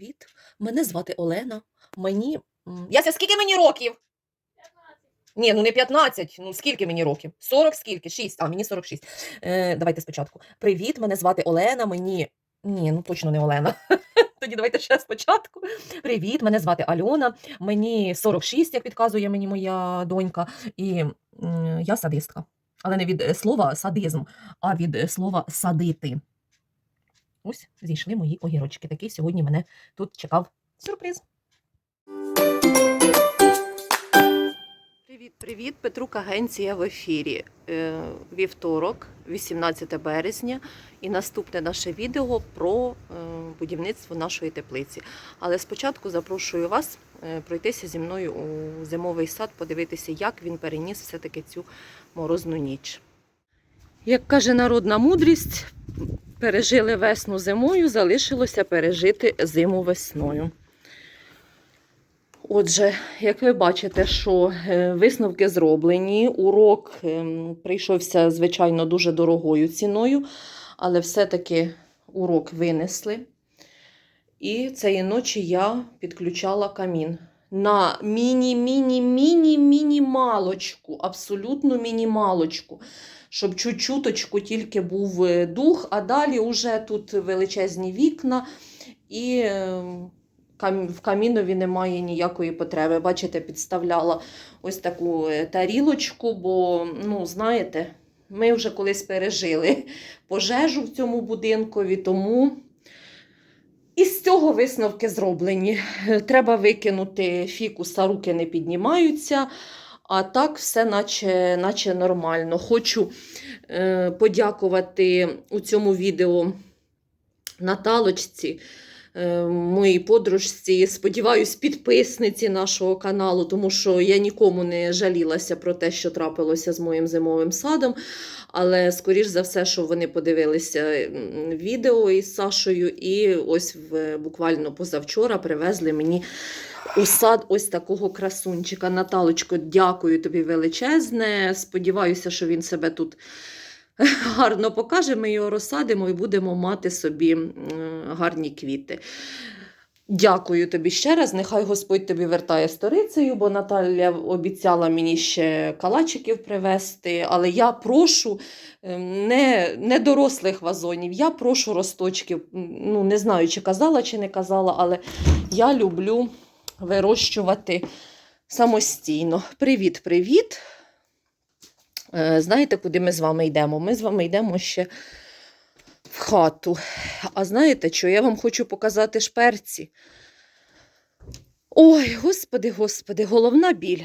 Привіт, мене звати Олена. Мені. Яся, скільки мені років? Ні, ну не 15. Ну скільки мені років? 40 скільки? 6. А, мені 46. Е, давайте спочатку. Привіт, мене звати Олена. Мені. Ні, ну точно не Олена. Тоді давайте ще спочатку. Привіт, мене звати Альона. Мені 46, як підказує мені моя донька, і я садистка. Але не від е, слова садизм, а від е, слова садити. Ось зійшли мої огірочки. Такий сьогодні мене тут чекав сюрприз. Привіт, привіт, Петрук Агенція в ефірі. Е, Вівторок, 18 березня, і наступне наше відео про е, будівництво нашої теплиці. Але спочатку запрошую вас е, пройтися зі мною у зимовий сад, подивитися, як він переніс все-таки цю морозну ніч. Як каже народна мудрість, пережили весну зимою, залишилося пережити зиму весною. Отже, як ви бачите, що е, висновки зроблені, урок ем, прийшовся, звичайно, дуже дорогою ціною, але все-таки урок винесли. І цієї ночі я підключала камін на міні-міні-міні-мінімалочку, абсолютно мінімалочку, щоб чуть-чуточку тільки був е, дух, а далі вже тут величезні вікна і. ем, в камінові немає ніякої потреби. Бачите, підставляла ось таку е, тарілочку, бо, ну, знаєте, ми вже колись пережили пожежу в цьому будинкові, тому і з цього висновки зроблені. Е, Треба викинути фікуса, руки не піднімаються. А так все наче, наче нормально. Хочу е, подякувати у цьому відео Наталочці моїй подружці, сподіваюсь, підписниці нашого каналу, тому що я нікому не жалілася про те, що трапилося з моїм зимовим садом. Але, скоріш за все, що вони подивилися відео із Сашою, і ось в, буквально позавчора привезли мені у сад ось такого красунчика. Наталочко, дякую тобі величезне. Сподіваюся, що він себе тут гарно покаже. Ми його розсадимо і будемо мати собі гарні квіти. Дякую тобі ще раз. Нехай Господь тобі вертає сторицею, бо Наталя обіцяла мені ще калачиків привезти. Але я прошу ем, не, не дорослих вазонів, я прошу росточків. Ну, не знаю, чи казала, чи не казала, але я люблю вирощувати самостійно. Привіт, привіт! Е, Знаєте, куди ми з вами йдемо? Ми з вами йдемо ще в хату. А знаєте що? Я вам хочу показати шперці. Ой, господи, господи, головна біль.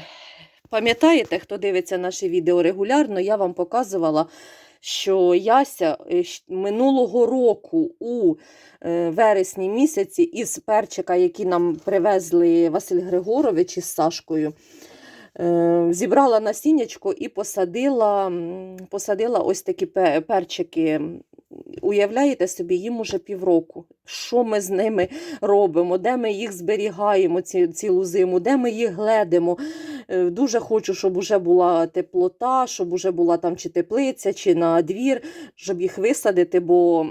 Пам'ятаєте, хто дивиться наші відео регулярно, я вам показувала, що Яся е, минулого року у е, вересні місяці із перчика, які нам привезли Василь Григорович із Сашкою, е, зібрала насіннячко і посадила, посадила ось такі перчики. Уявляєте собі, їм уже півроку. Що ми з ними робимо, де ми їх зберігаємо ці, цілу зиму, де ми їх гледимо. Е, Дуже хочу, щоб уже була теплота, щоб уже була там чи теплиця, чи на двір, щоб їх висадити, бо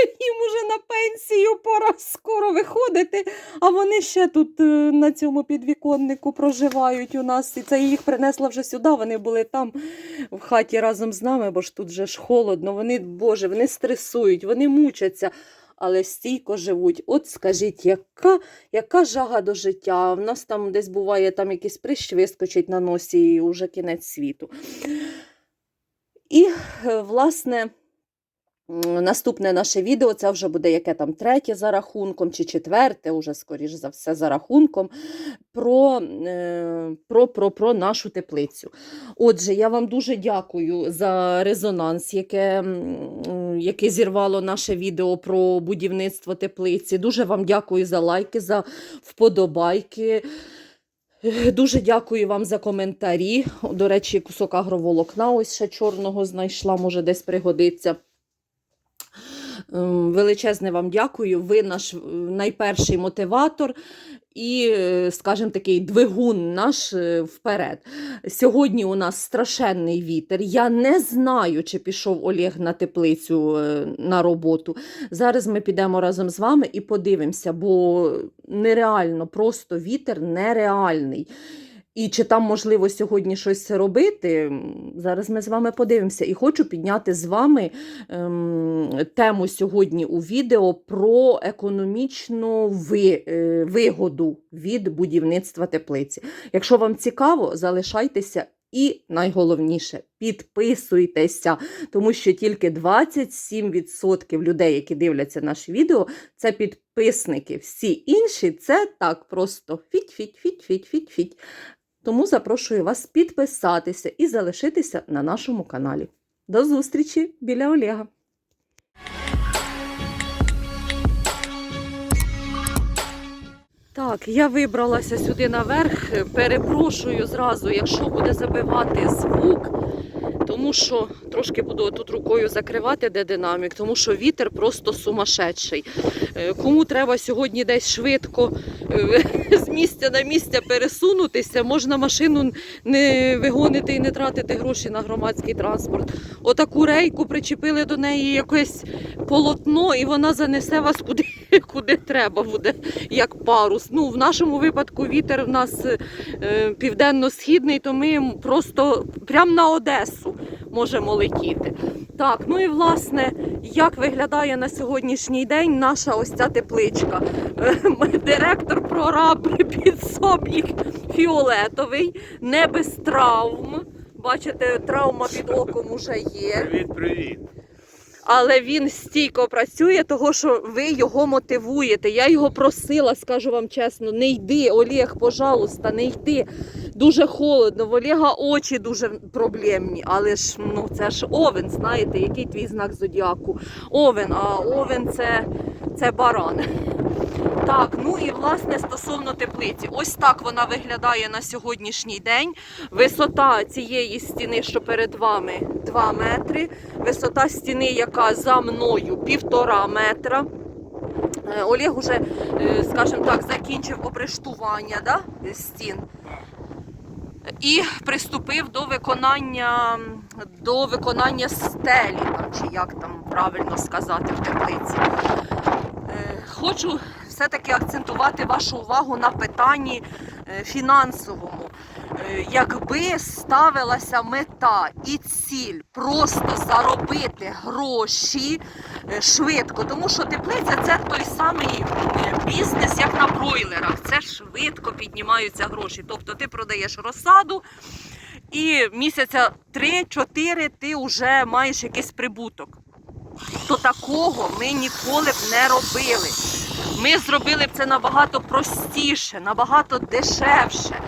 їм уже на пенсію пора скоро виходити, а вони ще тут е, на цьому підвіконнику проживають у нас. І це їх принесла вже сюди. Вони були там в хаті разом з нами, бо ж тут же ж холодно. Вони, Боже, вони стресують, вони мучаться. Але стійко живуть. От скажіть, яка, яка жага до життя? В нас там десь буває там якийсь прищ вискочить на носі і вже кінець світу. І, е, власне, наступне наше відео це вже буде яке там третє за рахунком, чи четверте, уже скоріш за все, за рахунком, про, е, про, про, про нашу теплицю. Отже, я вам дуже дякую за резонанс, яке, яке зірвало наше відео про будівництво теплиці. Дуже вам дякую за лайки, за вподобайки. Дуже дякую вам за коментарі. До речі, кусок агроволокна ось ще чорного знайшла, може десь пригодиться. Ем, Величезне вам дякую. Ви наш е, найперший мотиватор і, е, скажімо, такий двигун наш е, вперед. Сьогодні у нас страшенний вітер. Я не знаю, чи пішов Олег на теплицю на роботу. Зараз ми підемо разом з вами і подивимося, бо нереально, просто вітер нереальний. І чи там можливо сьогодні щось робити? Зараз ми з вами подивимося. І хочу підняти з вами ем, тему сьогодні у відео про економічну ви, е, вигоду від будівництва теплиці. Якщо вам цікаво, залишайтеся. І найголовніше підписуйтеся, тому що тільки 27% людей, які дивляться наші відео, це підписники. Всі інші це так просто фіть-фіть-фіть-фіть-фіть-фіть. Тому запрошую вас підписатися і залишитися на нашому каналі. До зустрічі біля Олега. Так, я вибралася сюди наверх. Перепрошую зразу, якщо буде забивати звук, тому що трошки буду тут рукою закривати, де динамік, тому що вітер просто сумасшедший. Е, Кому треба сьогодні десь швидко е, з місця на місце пересунутися, можна машину не вигонити і не тратити гроші на громадський транспорт. Отаку рейку причепили до неї якесь полотно, і вона занесе вас куди, куди треба буде, як парус. Ну, в нашому випадку вітер в нас е, південно-східний, то ми просто прямо на Одесу можемо летіти. Так, ну і власне, як виглядає на сьогоднішній день наша ось ця тепличка. Е, Директор прораб підсобник фіолетовий, не без травм. Бачите, травма під оком уже є. Привіт, привіт. Але він стійко працює, того що ви його мотивуєте. Я його просила, скажу вам чесно, не йди, Олег, пожалуйста, не йди. Дуже холодно. В Олега очі дуже проблемні, але ж ну це ж овен, знаєте, який твій знак зодіаку? Овен, а овен це, це баран. Так, ну і власне стосовно теплиці, ось так вона виглядає на сьогоднішній день. Висота цієї стіни, що перед вами, 2 метри. Висота стіни, яка за мною півтора метра. Е, Олег уже, е, скажімо так, закінчив обрештування да, стін і приступив до виконання, до виконання стелі, чи як там правильно сказати в теплиці. Е, Хочу все-таки акцентувати вашу увагу на питанні е, фінансовому. Е, Якби ставилася мета і ціль просто заробити гроші е, швидко, тому що теплиця це той самий бізнес, як на бройлерах. Це швидко піднімаються гроші. Тобто ти продаєш розсаду. І місяця 3-4 ти вже маєш якийсь прибуток. То такого ми ніколи б не робили. Ми зробили б це набагато простіше, набагато дешевше.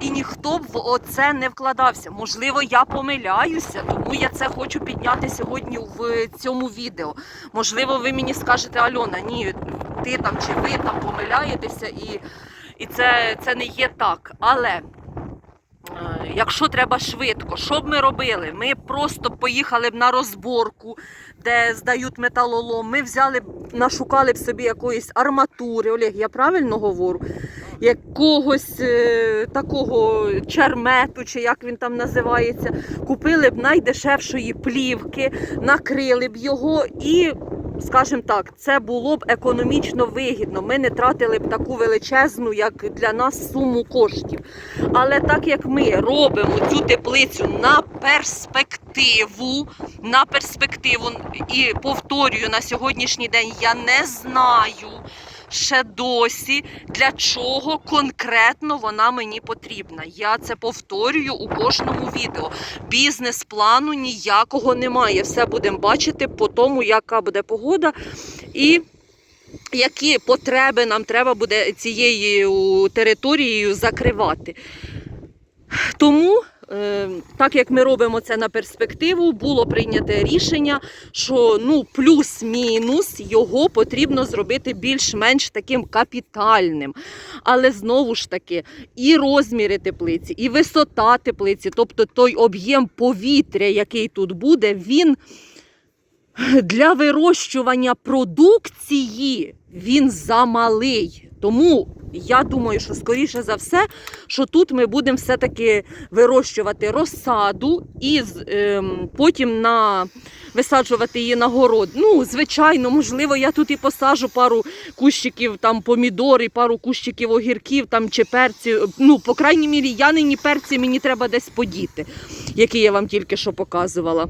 І ніхто б в оце не вкладався. Можливо, я помиляюся, тому я це хочу підняти сьогодні в цьому відео. Можливо, ви мені скажете, Альона, ні, ти там чи ви там помиляєтеся, і, і це, це не є так. Але. е, Якщо треба швидко, що б ми робили? Ми просто поїхали б на розборку, де здають металолом. Ми взяли б, нашукали б собі якоїсь арматури. Олег, я правильно говорю? Якогось е, такого чермету, чи як він там називається, купили б найдешевшої плівки, накрили б його і. Скажімо так, це було б економічно вигідно. Ми не тратили б таку величезну, як для нас, суму коштів. Але так як ми робимо цю теплицю на перспективу, на перспективу, і повторюю на сьогоднішній день, я не знаю ще досі, для чого конкретно вона мені потрібна. Я це повторюю у кожному відео. Бізнес-плану ніякого немає. Все будемо бачити по тому, яка буде погода і. Які потреби нам треба буде цією територією закривати. Тому, так як ми робимо це на перспективу, було прийнято рішення, що ну плюс-мінус його потрібно зробити більш-менш таким капітальним. Але знову ж таки, і розміри теплиці, і висота теплиці, тобто той об'єм повітря, який тут буде, він. Для вирощування продукції він замалий. Тому я думаю, що скоріше за все, що тут ми будемо все-таки вирощувати розсаду і ем, потім на висаджувати її на город. Ну, звичайно, можливо, я тут і посажу пару кущиків там помідори, пару кущиків огірків там чи перці. Ну, по крайній мірі, я нині перці мені треба десь подіти, які я вам тільки що показувала.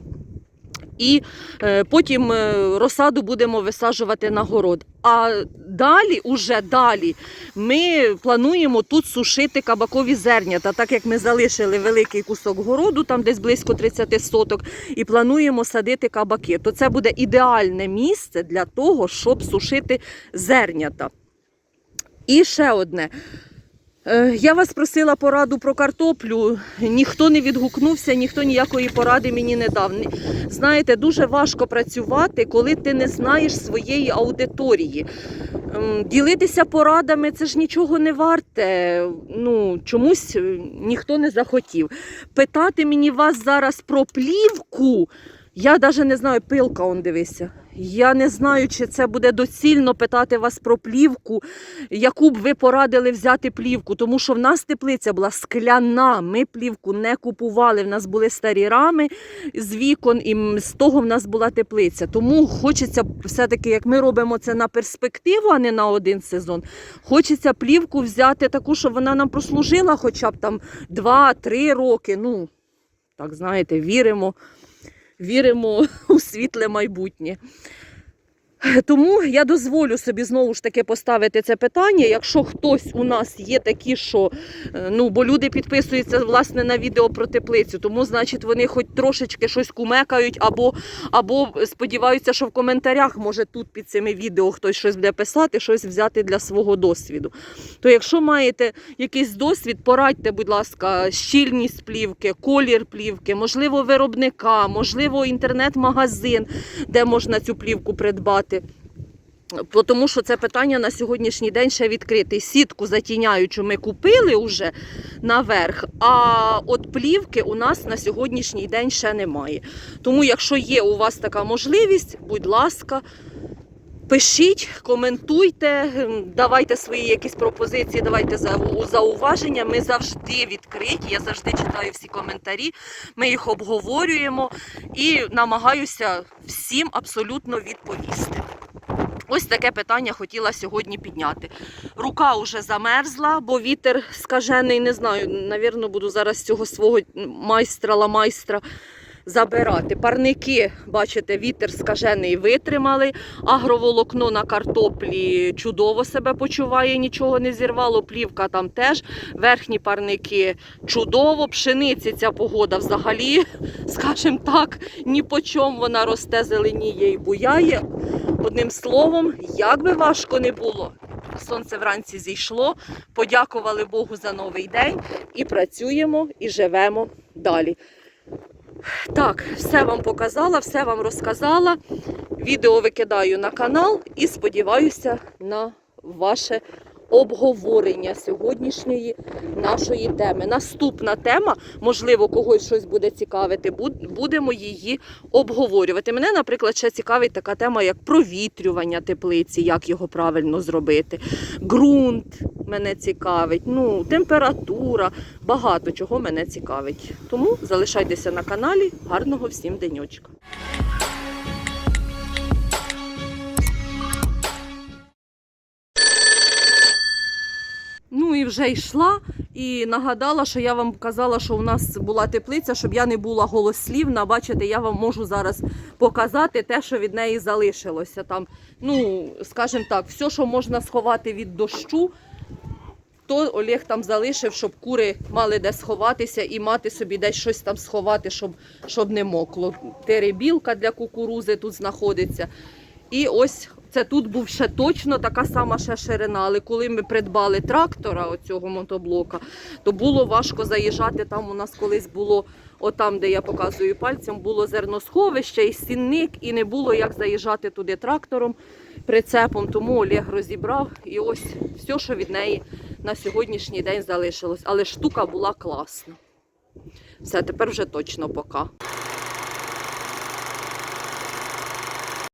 І е, потім е, розсаду будемо висаджувати на город. А далі, уже далі, ми плануємо тут сушити кабакові зернята, так як ми залишили великий кусок городу, там десь близько 30 соток, і плануємо садити кабаки. То це буде ідеальне місце для того, щоб сушити зернята. І ще одне. Е, Я вас просила пораду про картоплю. Ніхто не відгукнувся, ніхто ніякої поради мені не дав. Знаєте, дуже важко працювати, коли ти не знаєш своєї аудиторії. Ем, Ділитися порадами це ж нічого не варте. Ну, чомусь е, ніхто не захотів. Питати мені вас зараз про плівку. Я навіть не знаю, пилка он дивися. Я не знаю, чи це буде доцільно питати вас про плівку, яку б ви порадили взяти плівку, тому що в нас теплиця була скляна. Ми плівку не купували. В нас були старі рами з вікон, і з того в нас була теплиця. Тому хочеться все-таки, як ми робимо це на перспективу, а не на один сезон. Хочеться плівку взяти таку, щоб вона нам прослужила хоча б там 2-3 роки. Ну, так знаєте, віримо, віримо у світле майбутнє. Тому я дозволю собі знову ж таки поставити це питання. Якщо хтось у нас є такі, що е, ну бо люди підписуються власне на відео про теплицю, тому значить вони хоч трошечки щось кумекають, або, або сподіваються, що в коментарях може тут під цими відео хтось щось буде писати, щось взяти для свого досвіду. То якщо маєте якийсь досвід, порадьте, будь ласка, щільність плівки, колір плівки, можливо, виробника, можливо, інтернет-магазин, де можна цю плівку придбати. Бо Тому що це питання на сьогоднішній день ще відкрите. Сітку затіняючу ми купили вже наверх, а от плівки у нас на сьогоднішній день ще немає. Тому, якщо є у вас така можливість, будь ласка, пишіть, коментуйте, ем, давайте свої якісь пропозиції, давайте зауваження. Ми завжди відкриті. Я завжди читаю всі коментарі. Ми їх обговорюємо і намагаюся всім абсолютно відповісти. Ось таке питання хотіла сьогодні підняти. Рука вже замерзла, бо вітер скажений, не знаю, навірно, буду зараз цього свого майстра-ламайстра забирати. Парники, бачите, вітер скажений витримали. Агроволокно на картоплі чудово себе почуває, нічого не зірвало. Плівка там теж. Верхні парники чудово. Пшениці ця погода взагалі, скажімо так, ні по чому вона росте, зеленіє і буяє. Одним словом, як би важко не було, сонце вранці зійшло, подякували Богу за новий день і працюємо і живемо далі. Так, все вам показала, все вам розказала. Відео викидаю на канал і сподіваюся на ваше обговорення сьогоднішньої нашої теми. Наступна тема, можливо, когось щось буде цікавити, будемо її обговорювати. Мене, наприклад, ще цікавить така тема, як провітрювання теплиці, як його правильно зробити. Ґрунт мене цікавить, ну, температура, багато чого мене цікавить. Тому залишайтеся на каналі. Гарного всім денечка. Ну і вже йшла і нагадала, що я вам казала, що у нас була теплиця, щоб я не була голослівна. Бачите, я вам можу зараз показати те, що від неї залишилося. Там, ну, скажімо так, все, що можна сховати від дощу, то Олег там залишив, щоб кури мали де сховатися і мати собі десь щось там сховати, щоб, щоб не мокло. Теребілка для кукурузи тут знаходиться. І ось це тут був ще точно така сама ще ширина. Але коли ми придбали трактора оцього мотоблока, то було важко заїжджати. Там у нас колись було, отам, де я показую пальцем, було зерносховище і сінник, і не було як заїжджати туди трактором, прицепом. Тому Олег розібрав. І ось все, що від неї на сьогоднішній день залишилось. Але штука була класна. Все, тепер вже точно пока.